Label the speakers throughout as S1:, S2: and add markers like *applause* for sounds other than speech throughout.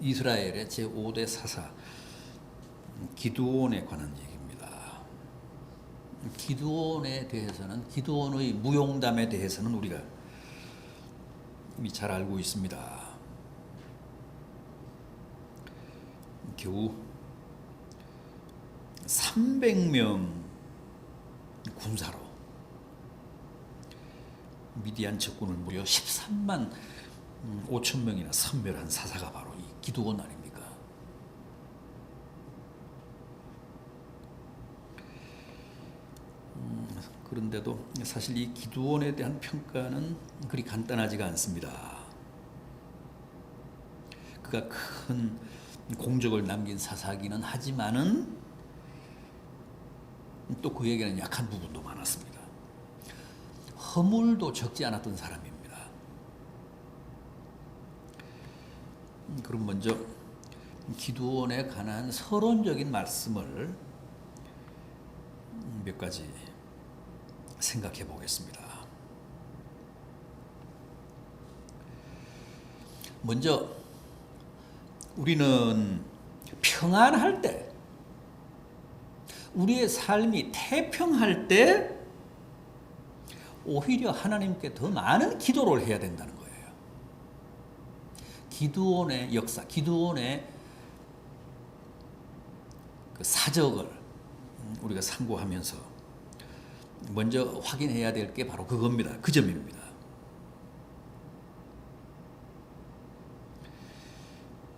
S1: 이스라엘의 제5대 사사 기드온에 관한 얘기입니다. 기드온에 대해서는 기드온의 무용담에 대해서는 우리가 이미 잘 알고 있습니다. 겨우 300명 군사로 미디안 적군을 무려 13만 5천 명이나 선멸한 사사가 바로 이 기드온 아닙니까? 음, 그런데도 사실 이 기드온에 대한 평가는 그리 간단하지가 않습니다. 그가 큰 공적을 남긴 사사기는 하지만은 또 그에게는 약한 부분도 많았습니다. 허물도 적지 않았던 사람입니다. 음, 그럼 먼저 기도원에 관한 서론적인 말씀을 몇 가지 생각해 보겠습니다. 먼저 우리는 평안할 때, 우리의 삶이 태평할 때, 오히려 하나님께 더 많은 기도를 해야 된다는. 기도원의 역사, 기도원의 그 사적을 우리가 상고하면서 먼저 확인해야 될 게 바로 그겁니다. 그 점입니다.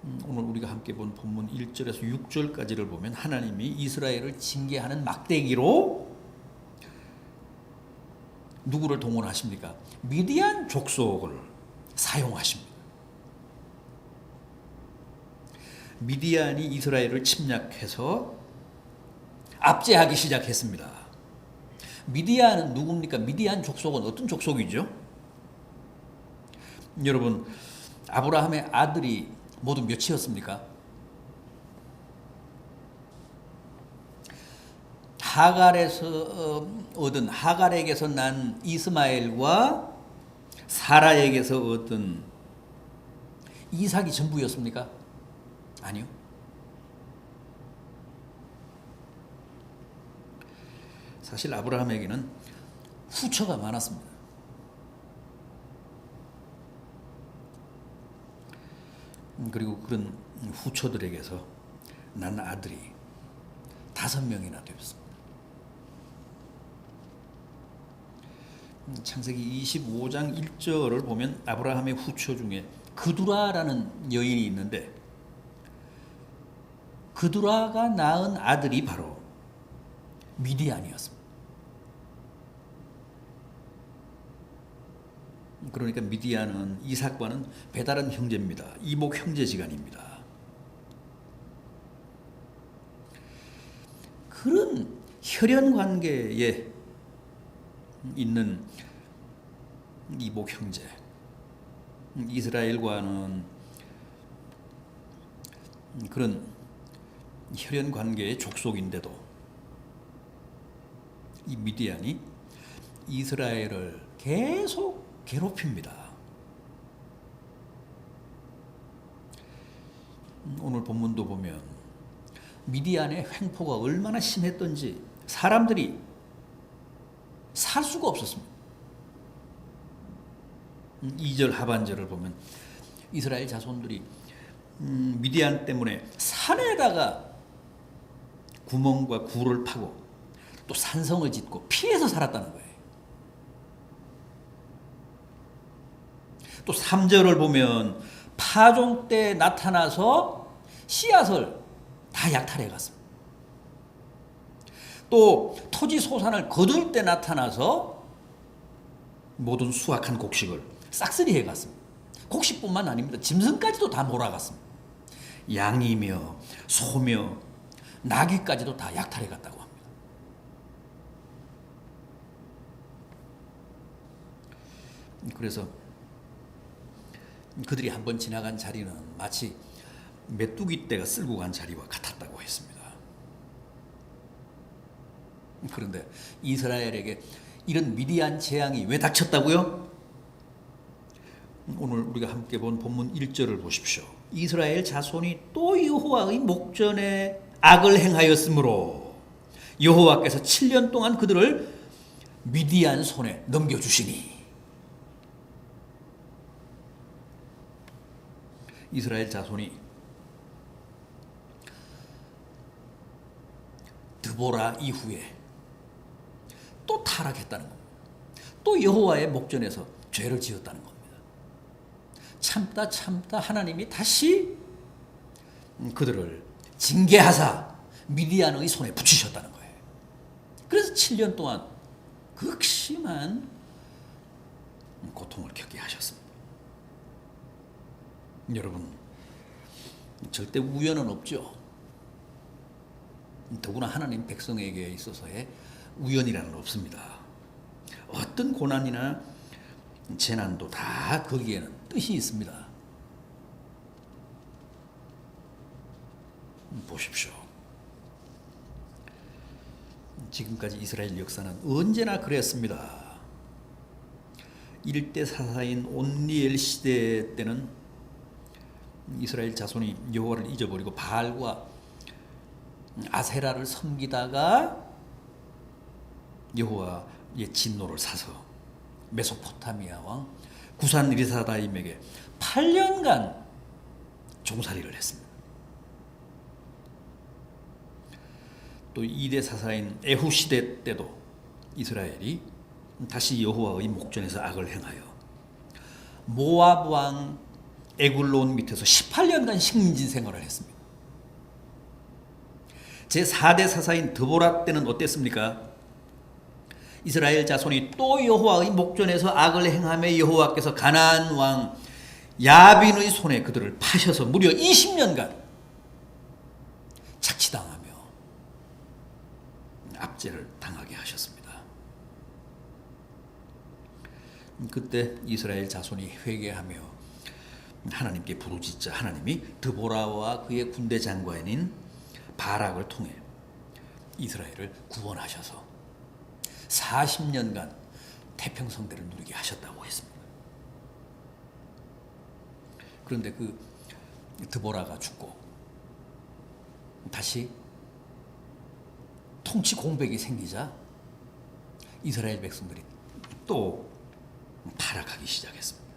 S1: 음, 오늘 우리가 함께 본 본문 1절에서 6절까지를 보면 하나님이 이스라엘을 징계하는 막대기로 누구를 동원하십니까? 미디안 족속을 사용하십니다. 미디안이 이스라엘을 침략해서 압제하기 시작했습니다. 미디안은 누굽니까? 미디안 족속은 어떤 족속이죠? 여러분, 아브라함의 아들이 모두 몇이었습니까? 하갈에서 어, 얻은 하갈에게서 난 이스마엘과 사라에게서 얻은 이삭이 전부였습니까? 아니요. 사실 아브라함에게는 후처가 많았습니다. 음, 그리고 그런 후처들에게서 난 아들이 다섯 명이나 되었습니다. 음, 창세기 25장 1절을 보면 아브라함의 후처 중에 그두라라는 여인이 있는데 그두라가 낳은 아들이 바로 미디안이었습니다. 그러니까 미디안은 이삭과는 배다른 형제입니다. 이목 형제지간입니다. 그런 혈연 관계에 있는 이복 형제 이스라엘과는 그런 혈연 관계의 족속인데도 이 미디안이 이스라엘을 계속 괴롭힙니다. 오늘 본문도 보면 미디안의 횡포가 얼마나 심했던지 사람들이 살 수가 없었습니다. 2절 하반절을 보면 이스라엘 자손들이 음, 미디안 때문에 산에다가 구멍과 굴을 파고 또 산성을 짓고 피해서 살았다는 거예요. 또 3절을 보면 파종 때 나타나서 씨앗을 다 약탈해 갔습니다. 또 토지 소산을 거둘 때 나타나서 모든 수확한 곡식을 싹쓸이 해 갔습니다. 곡식뿐만 아닙니다. 짐승까지도 다 몰아갔습니다. 양이며 소며 나귀까지도 다 약탈해 갔다고 합니다. 그래서 그들이 한번 지나간 자리는 마치 메뚜기 떼가 쓸고 간 자리와 같았다고 했습니다. 그런데 이스라엘에게 이런 미디안 재앙이 왜 닥쳤다고요? 오늘 우리가 함께 본 본문 1절을 보십시오. 이스라엘 자손이 또 여호와의 목전에 악을 행하였으므로 여호와께서 7년 동안 그들을 미디안 손에 넘겨주시니 이스라엘 자손이 드보라 이후에 또 타락했다는 겁니다. 또 여호와의 목전에서 죄를 지었다는 겁니다. 참다 참다 하나님이 다시 그들을 징계하사 미디안의 손에 붙이셨다는 거예요. 그래서 7년 동안 극심한 고통을 겪게 하셨습니다. 여러분 절대 우연은 없죠. 더구나 하나님 백성에게 있어서의 우연이라는 없습니다. 어떤 고난이나 재난도 다 거기에는 뜻이 있습니다. 보십시오. 지금까지 이스라엘 역사는 언제나 그랬습니다. 일대 사사인 온리엘 시대 때는 이스라엘 자손이 여호와를 잊어버리고 바알과 아세라를 섬기다가 여호와의 진노를 사서 메소포타미아 왕 구산 리사다임에게 8년간 종살이를 했습니다. 또 2대 사사인 에후 시대 때도 이스라엘이 다시 여호와의 목전에서 악을 행하여 모압 왕 에굴론 밑에서 18년간 식민지 생활을 했습니다. 제 4대 사사인 드보라 때는 어땠습니까? 이스라엘 자손이 또 여호와의 목전에서 악을 행하며 여호와께서 가나안 왕 야빈의 손에 그들을 파셔서 무려 20년간 착취당하며 압제를 당하게 하셨습니다. 그때 이스라엘 자손이 회개하며 하나님께 부르짖자 하나님이 드보라와 그의 군대 장관인 바락을 통해 이스라엘을 구원하셔서 40년간 태평성대를 누리게 하셨다고 했습니다. 그런데 그 드보라가 죽고 다시 통치 공백이 생기자 이스라엘 백성들이 또 타락하기 시작했습니다.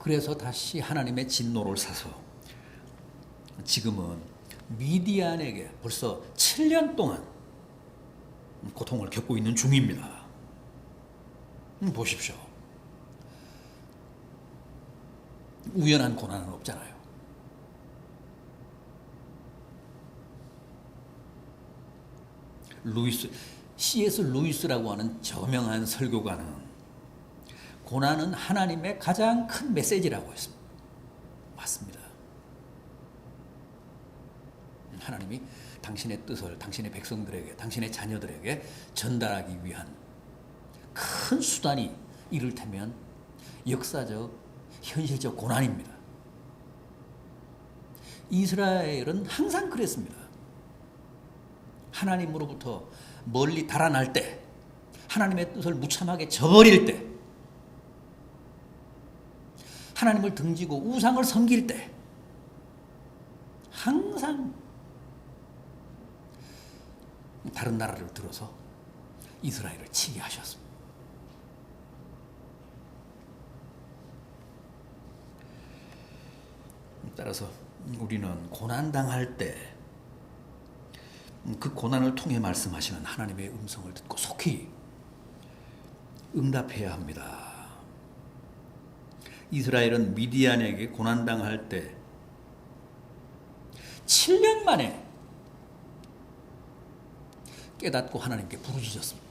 S1: 그래서 다시 하나님의 진노를 사서 지금은 미디안에게 벌써 7년 동안 고통을 겪고 있는 중입니다. 음, 보십시오. 우연한 고난은 없잖아요. 루이스, C.S. 루이스라고 하는 저명한 설교가는 고난은 하나님의 가장 큰 메시지라고 했습니다. 맞습니다. 하나님이 당신의 뜻을 당신의 백성들에게, 당신의 자녀들에게 전달하기 위한 큰 수단이 이를테면 역사적, 현실적 고난입니다. 이스라엘은 항상 그랬습니다. 하나님으로부터 멀리 달아날 때, 하나님의 뜻을 무참하게 저버릴 때, 하나님을 등지고 우상을 섬길 때, 항상 다른 나라를 들어서 이스라엘을 치게 하셨습니다. 따라서 우리는 고난 당할 때 그 고난을 통해 말씀하시는 하나님의 음성을 듣고 속히 응답해야 합니다. 이스라엘은 미디안에게 고난 당할 때 7년 만에 깨닫고 하나님께 부르짖었습니다.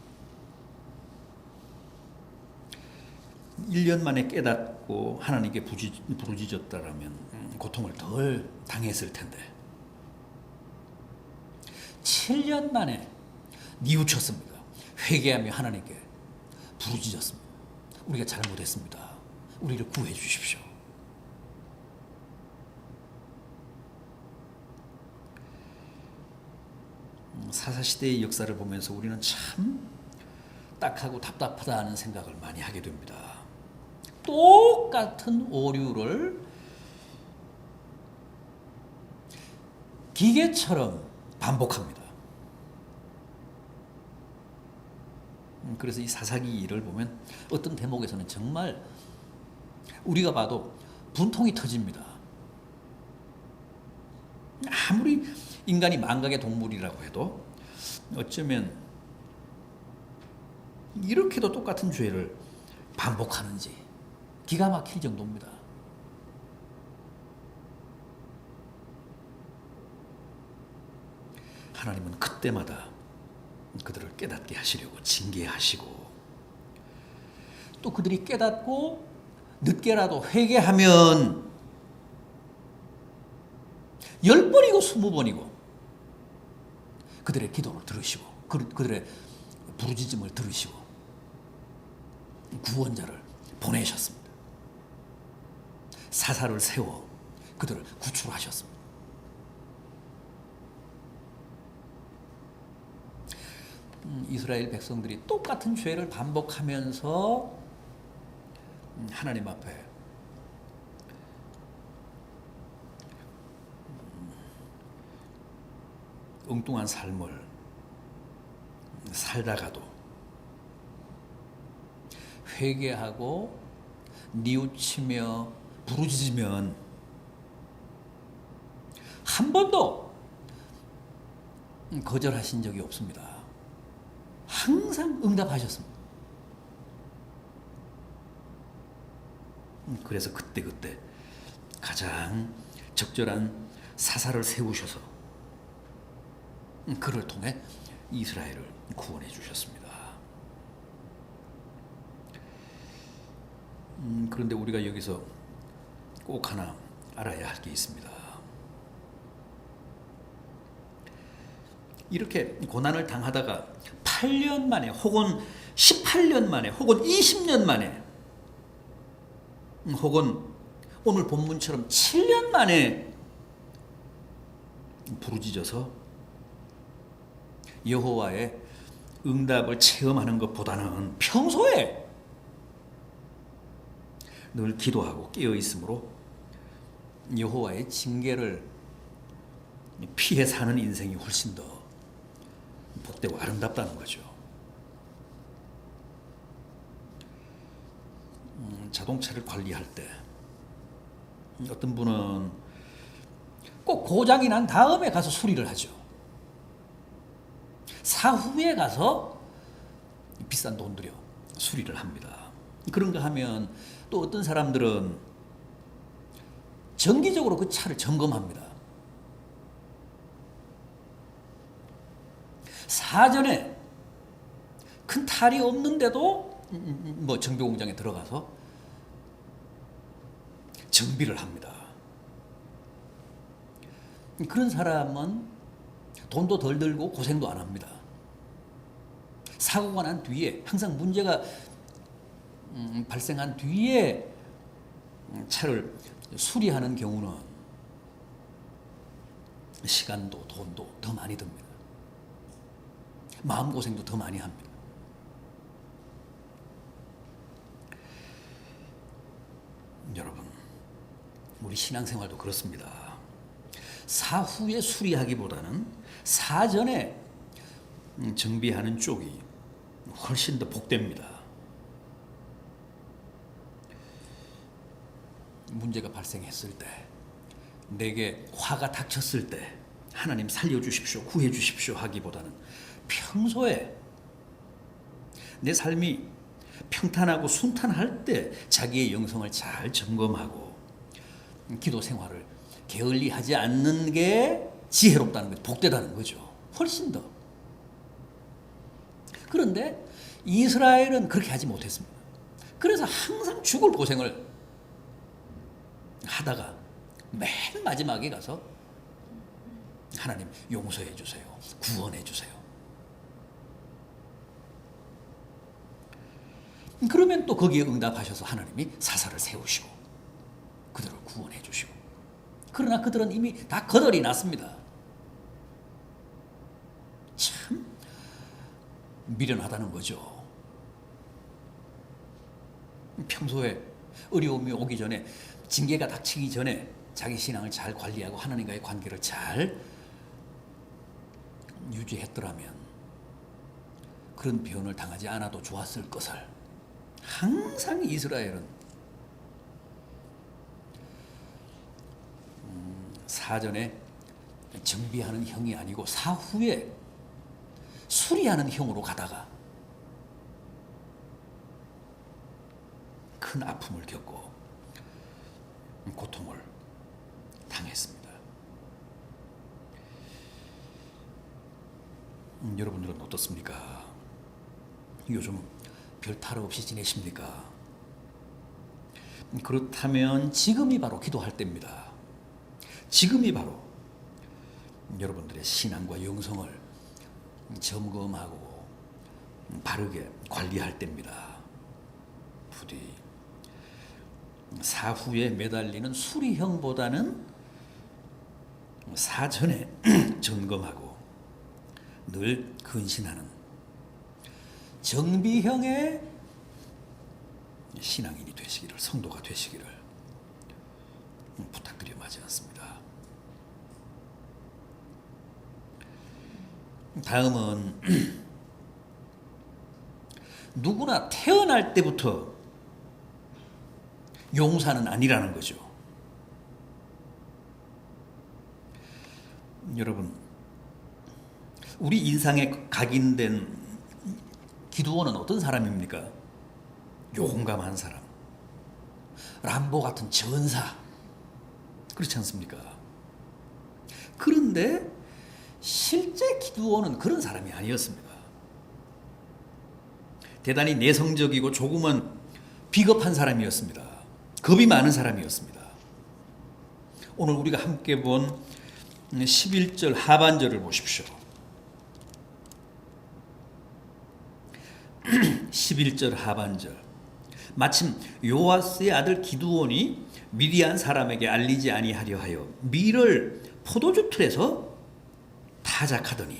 S1: 1년 만에 깨닫고 하나님께 부르짖었다라면 고통을 덜 당했을 텐데 7년 만에 뉘우쳤습니다. 회개하며 하나님께 부르짖었습니다. 우리가 잘못했습니다. 우리를 구해 주십시오. 사사시대의 역사를 보면서 우리는 참 딱하고 답답하다는 생각을 많이 하게 됩니다. 똑같은 오류를 기계처럼 반복합니다. 음, 그래서 이 사사기를 보면 어떤 대목에서는 정말 우리가 봐도 분통이 터집니다. 아무리 인간이 망각의 동물이라고 해도 어쩌면 이렇게도 똑같은 죄를 반복하는지 기가 막힐 정도입니다. 하나님은 그때마다 그들을 깨닫게 하시려고 징계하시고 또 그들이 깨닫고 늦게라도 회개하면 열 번이고 스무 번이고 그들의 기도를 들으시고 그- 그들의 부르짖음을 들으시고 구원자를 보내셨습니다. 사사를 세워 그들을 구출하셨습니다. 이스라엘 백성들이 똑같은 죄를 반복하면서 음, 하나님 앞에 음, 엉뚱한 삶을 살다가도 회개하고 뉘우치며 부르짖으면 한 번도 거절하신 적이 없습니다. 항상 응답하셨습니다. 음, 그래서 그때 그때 가장 적절한 사사를 세우셔서 음, 그를 통해 이스라엘을 구원해 주셨습니다. 음, 그런데 우리가 여기서 꼭 하나 알아야 할 게 있습니다. 이렇게 고난을 당하다가 8년 만에 혹은 18년 만에 혹은 20년 만에 음, 혹은 오늘 본문처럼 7년 만에 부르짖어서 여호와의 응답을 체험하는 것보다는 평소에 늘 기도하고 깨어 있으므로 여호와의 징계를 피해 사는 인생이 훨씬 더 복되고 아름답다는 거죠. 음, 자동차를 관리할 때 어떤 분은 꼭 고장이 난 다음에 가서 수리를 하죠. 사후에 가서 비싼 돈 들여 수리를 합니다. 그런가 하면 또 어떤 사람들은 정기적으로 그 차를 점검합니다. 사전에 큰 탈이 없는데도 뭐 정비 공장에 들어가서 정비를 합니다. 그런 사람은 돈도 덜 들고 고생도 안 합니다. 사고가 난 뒤에 항상 문제가 음, 발생한 뒤에 차를 수리하는 경우는 시간도 돈도 더 많이 듭니다. 마음고생도 더 많이 합니다. 여러분, 우리 신앙생활도 그렇습니다. 사후에 수리하기보다는 사전에 음, 정비하는 쪽이 훨씬 더 복됩니다. 문제가 발생했을 때, 내게 화가 닥쳤을 때, 하나님 살려주십시오, 구해주십시오 하기보다는 평소에 내 삶이 평탄하고 순탄할 때 자기의 영성을 잘 점검하고 기도 생활을 게을리 하지 않는 게 지혜롭다는 거죠. 복되다는 거죠. 훨씬 더. 그런데 이스라엘은 그렇게 하지 못했습니다. 그래서 항상 죽을 고생을 하다가 맨 마지막에 가서 하나님 용서해 주세요. 구원해 주세요. 그러면 또 거기에 응답하셔서 하나님이 사사를 세우시고 그들을 구원해 주시고 그러나 그들은 이미 다 거덜이 났습니다. 참 미련하다는 거죠. 평소에 어려움이 오기 전에 징계가 닥치기 전에 자기 신앙을 잘 관리하고 하나님과의 관계를 잘 유지했더라면 그런 변을 당하지 않아도 좋았을 것을 항상 이스라엘은 음, 사전에 정비하는 형이 아니고 사후에 수리하는 형으로 가다가 큰 아픔을 겪고 고통을 당했습니다. 음, 여러분들은 어떻습니까? 요즘 별 탈 없이 지내십니까? 그렇다면 지금이 바로 기도할 때입니다. 지금이 바로 여러분들의 신앙과 영성을 점검하고 바르게 관리할 때입니다. 부디 사후에 매달리는 수리형보다는 사전에 *clears throat* 점검하고 늘 근신하는 정비형의 신앙인이 되시기를 성도가 되시기를 부탁드려 마지 않습니다. 다음은 *clears throat* 누구나 태어날 때부터 용사는 아니라는 거죠. 여러분, 우리 인상에 각인된 기두원은 어떤 사람입니까? 용감한 사람. 람보 같은 전사. 그렇지 않습니까? 그런데 실제 기두원은 그런 사람이 아니었습니다. 대단히 내성적이고 조금은 비겁한 사람이었습니다. 겁이 많은 사람이었습니다. 오늘 우리가 함께 본 11절 하반절을 보십시오. 11절 하반절. 마침 요아스의 아들 기두온이 미디안 사람에게 알리지 아니하려 하여 밀을 포도주 틀에서 타작하더니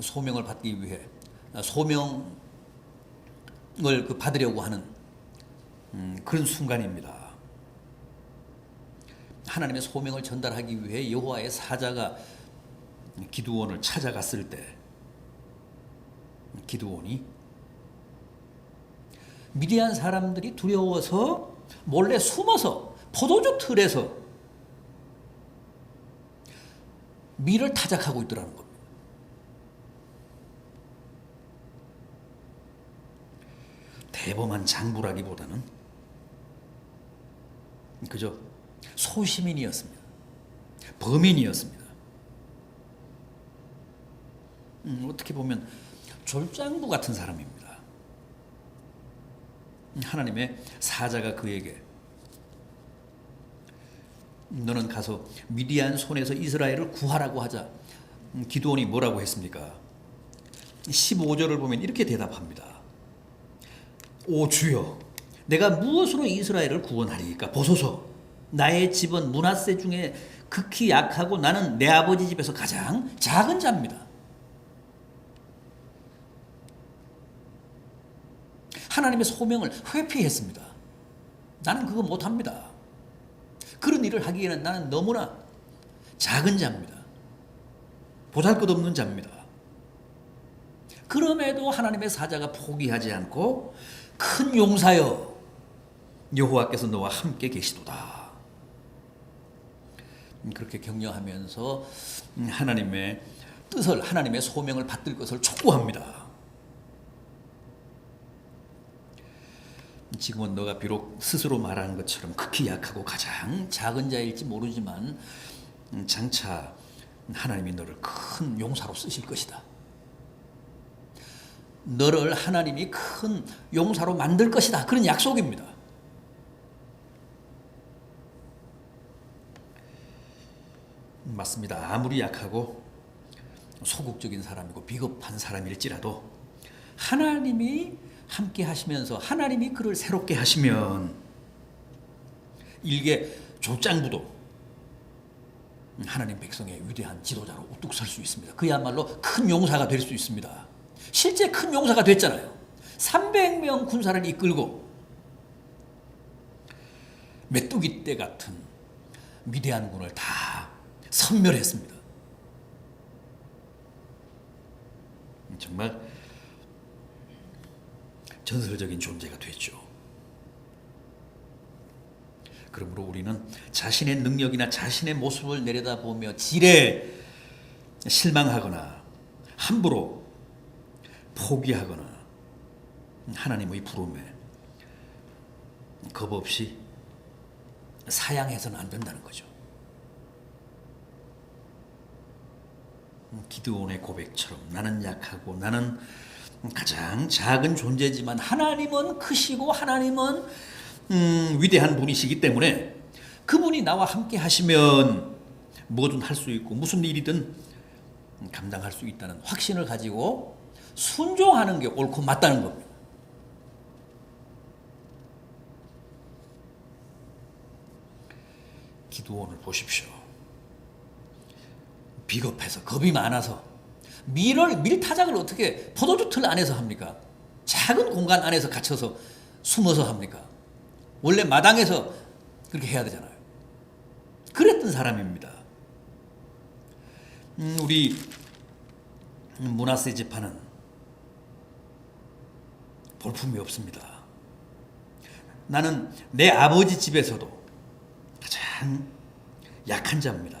S1: 소명을 받기 위해 소명을 그 받으려고 하는 음, 그런 순간입니다. 하나님의 소명을 전달하기 위해 여호와의 사자가 기두원을 찾아갔을 때 기두원이 미디안 사람들이 두려워서 몰래 숨어서 포도주 틀에서 밀을 타작하고 있더라는 겁니다. 대범한 장부라기보다는 그저 소시민이었습니다. 범인이었습니다. 음, 어떻게 보면 졸장부 같은 사람입니다. 하나님의 사자가 그에게 너는 가서 미디안 손에서 이스라엘을 구하라고 하자. 음, 기도원이 뭐라고 했습니까? 15절을 보면 이렇게 대답합니다. 오 주여, 내가 무엇으로 이스라엘을 구원하리까? 보소서. 나의 집은 문하세 중에 극히 약하고 나는 내 아버지 집에서 가장 작은 자입니다. 하나님의 소명을 회피했습니다. 나는 그거 못합니다. 그런 일을 하기에는 나는 너무나 작은 자입니다. 보잘 것 없는 자입니다. 그럼에도 하나님의 사자가 포기하지 않고 큰 용사여 여호와께서 너와 함께 계시도다. 그렇게 격려하면서 하나님의 뜻을 하나님의 소명을 받들 것을 촉구합니다. 지금은 너가 비록 스스로 말하는 것처럼 극히 약하고 가장 작은 자일지 모르지만 장차 하나님이 너를 큰 용사로 쓰실 것이다. 너를 하나님이 큰 용사로 만들 것이다. 그런 약속입니다. 맞습니다. 아무리 약하고 소극적인 사람이고 비겁한 사람일지라도 하나님이 함께 하시면서 하나님이 그를 새롭게 하시면 일개 조장부도 하나님 백성의 위대한 지도자로 우뚝 설 수 있습니다. 그야말로 큰 용사가 될 수 있습니다. 실제 큰 용사가 됐잖아요. 300명 군사를 이끌고 메뚜기 떼 같은 위대한 군을 다 섬멸했습니다. 정말 전설적인 존재가 됐죠. 그러므로 우리는 자신의 능력이나 자신의 모습을 내려다보며 지레 실망하거나 함부로 포기하거나 하나님의 부름에 겁 없이 사양해서는 안 된다는 거죠. 기드온의 고백처럼 나는 약하고 나는 가장 작은 존재지만 하나님은 크시고 하나님은 음, 위대한 분이시기 때문에 그분이 나와 함께 하시면 뭐든 할 수 있고 무슨 일이든 감당할 수 있다는 확신을 가지고 순종하는 게 옳고 맞다는 겁니다. 기도원을 보십시오. 비겁해서 겁이 많아서 밀을 밀타작을 어떻게 포도주 틀 안에서 합니까? 작은 공간 안에서 갇혀서 숨어서 합니까? 원래 마당에서 그렇게 해야 되잖아요. 그랬던 사람입니다. 음, 우리 문화세 집화는 볼품이 없습니다. 나는 내 아버지 집에서도 가장 약한 자입니다.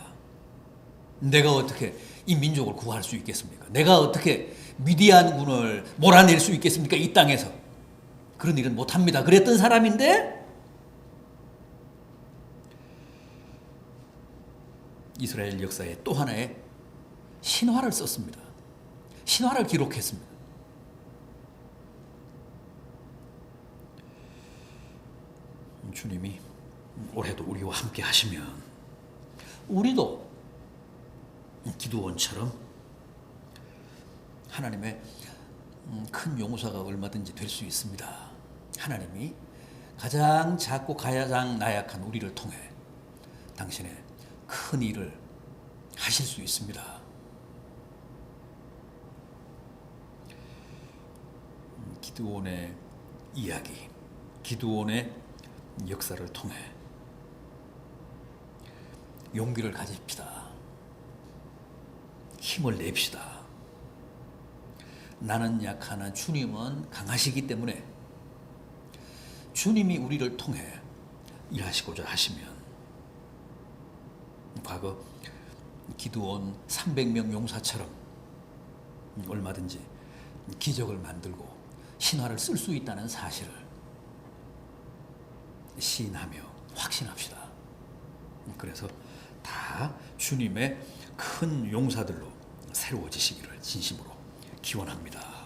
S1: 내가 어떻게 이 민족을 구할 수 있겠습니까? 내가 어떻게 미디안 군을 몰아낼 수 있겠습니까? 이 땅에서. 그런 일은 못합니다. 그랬던 사람인데 이스라엘 역사에 또 하나의 신화를 썼습니다. 신화를 기록했습니다. 주님이 올해도 우리와 함께 하시면 우리도 기도원처럼 하나님의 음, 큰 용사가 얼마든지 될 수 있습니다. 하나님이 가장 작고 가장 나약한 우리를 통해 당신의 큰 일을 하실 수 있습니다. 음, 기드온의 이야기, 기드온의 역사를 통해 용기를 가집시다. 힘을 냅시다. 나는 약하나 주님은 강하시기 때문에 주님이 우리를 통해 일하시고자 하시면 과거 기도원 300명 용사처럼 얼마든지 기적을 만들고 신화를 쓸 수 있다는 사실을 시인하며 확신합시다. 그래서 다 주님의 큰 용사들로 새로워지시기를 진심으로 기원합니다.